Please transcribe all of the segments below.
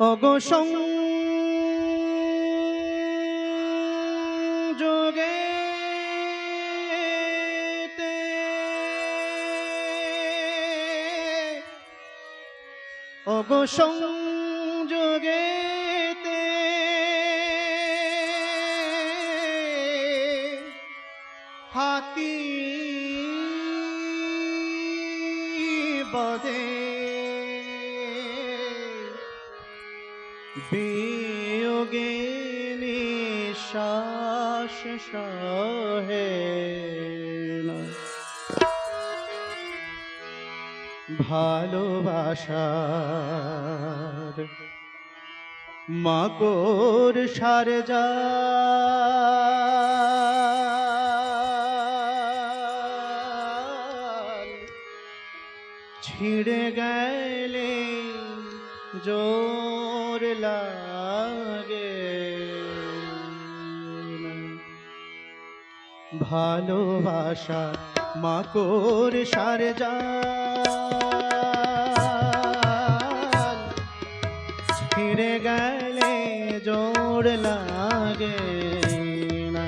অগসং যোগে অগসং যোগেতে হাতি বদে বিয়োগে নিশ্বাস। ভালোবাসার মাকর সারে যা ছিড়ে গেলে জোর লাগে। ভালোবাসা মাকর সারে যা ছিঁড়ে গেলে জোর লাগে না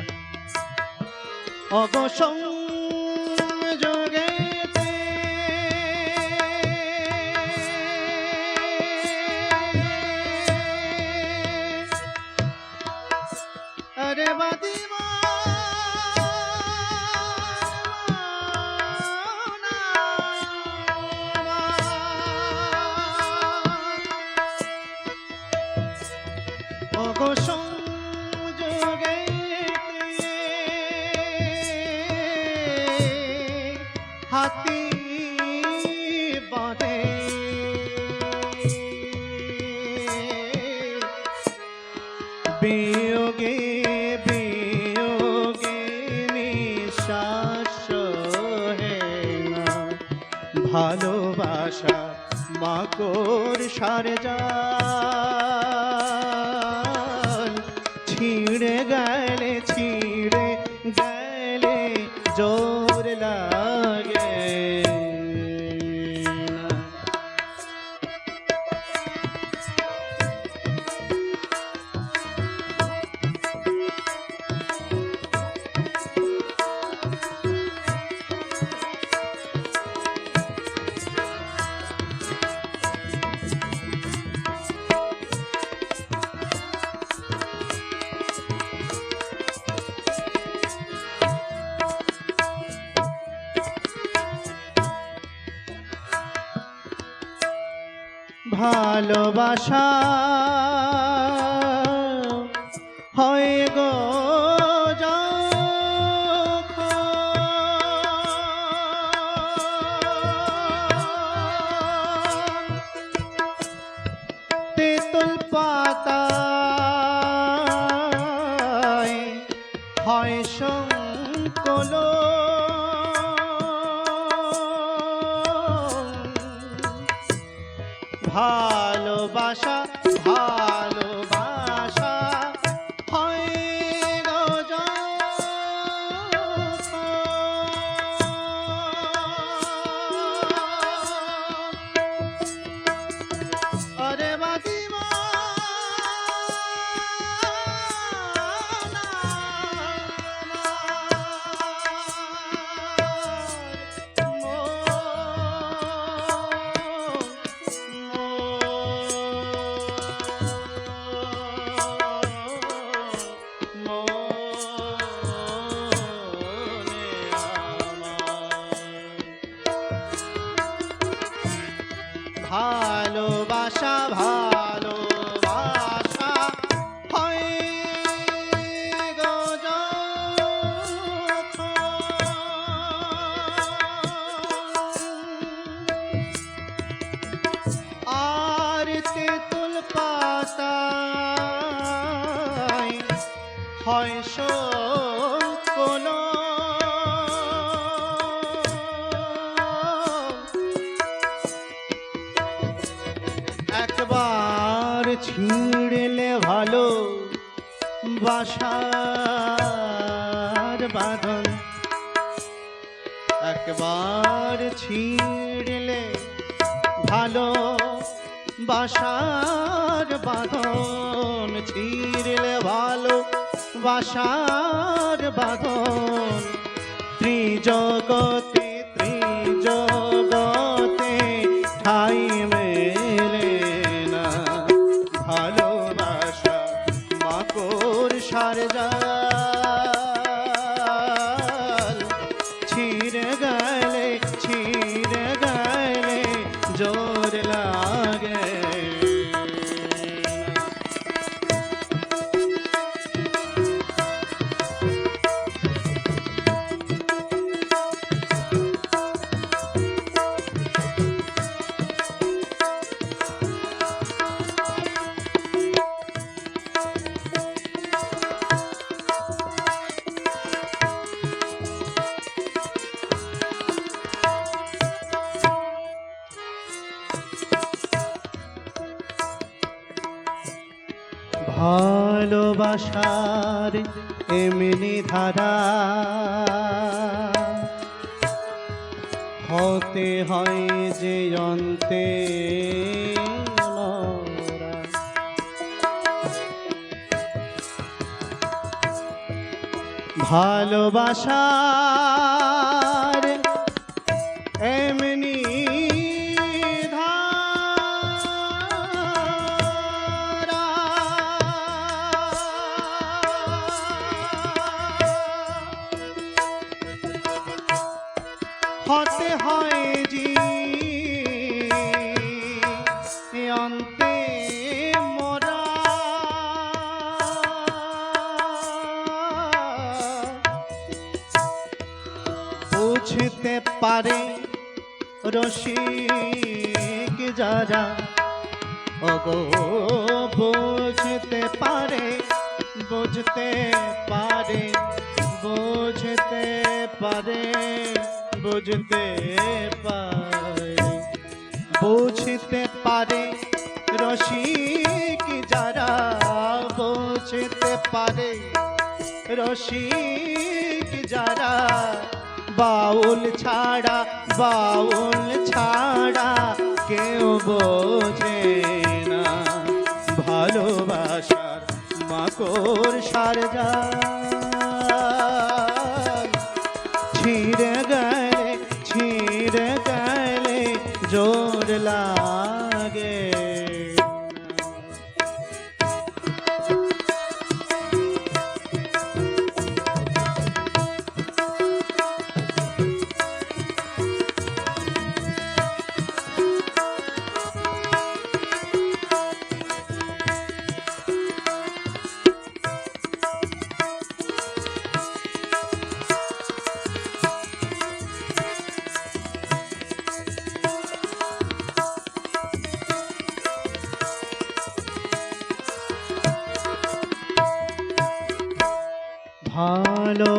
ভালোবাসা মাকোর সারে যান ভালোবাসা হয় গো তেতুল পাতা ভালোবাসা ভালোবাসা ভালোবাসা হয়। আর তেঁতুল সকল বাসার বাঁধন। একবার ছিঁড়লে ভালো বাসার বাঁধন। ছিঁড়লে ভালো বাসার বাঁধন। ত্রিজগতে সার জাল ভালোবাসার এমনি ধারা হতে হয় যে অন্তে মরা। রসিক যারা ওগো বুঝতে পারে বুঝতে পারে বুঝতে পারে বুঝতে পারে বুঝতে পারে রসিক যারা, বুঝতে পারে রসিক যারা বাউল ছাড়া বাউল ছাড়া কেউ বোঝে না। ভালোবাসার মাকর সার যায়। ছিঁড়ে গেলে ছিঁড়ে গেলে জোর লাগে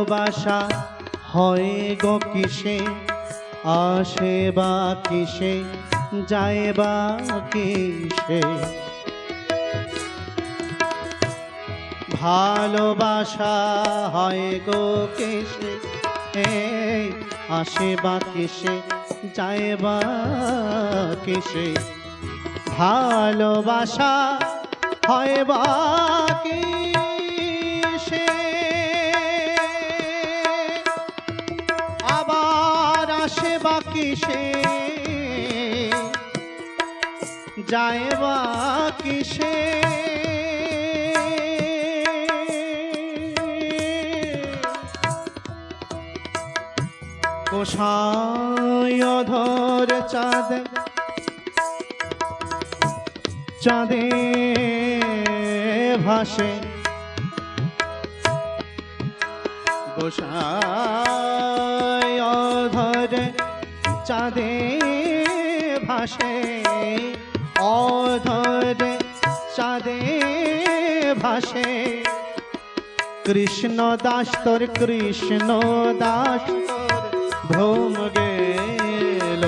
ভালোবাসা হয় গো কিসে? আসে বা কিসে? যায় বা কিসে? ভালোবাসা হয় গো কিসে? আসে বা কিসে? যায় বা কিসে? ভালোবাসা হয় বা কিসে? কিসে যায় বা কিসে কোষায় ধর চাঁদ চাঁদে ভাসে। গোসাই চাঁদে ভাসে, অধর চাঁদে ভাসে। কৃষ্ণ দাস তোর, কৃষ্ণ দাস তোর ভ্রম গেল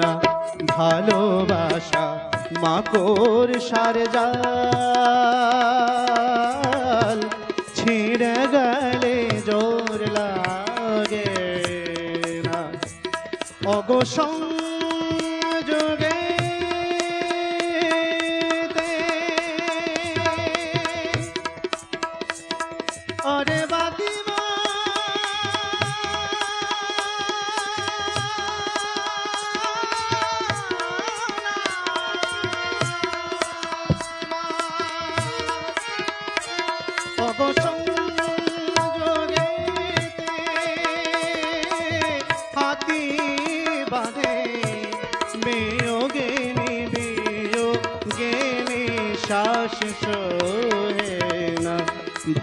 না ভালোবাসা, মাকড় সার জাল ছিঁড়ে গেলে অগো সংযোগে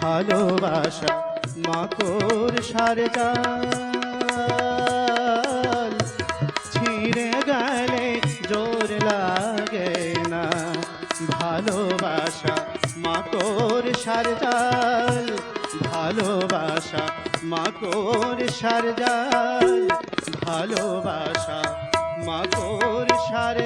ভালোবাসা, মাকড় সার ছিঁড়ে গেলে জোর লাগে না। ভালোবাসা, মাকড় সার জাল। ভালোবাসা, মাকড় সার জাল। ভালোবাসা, মাকড় সার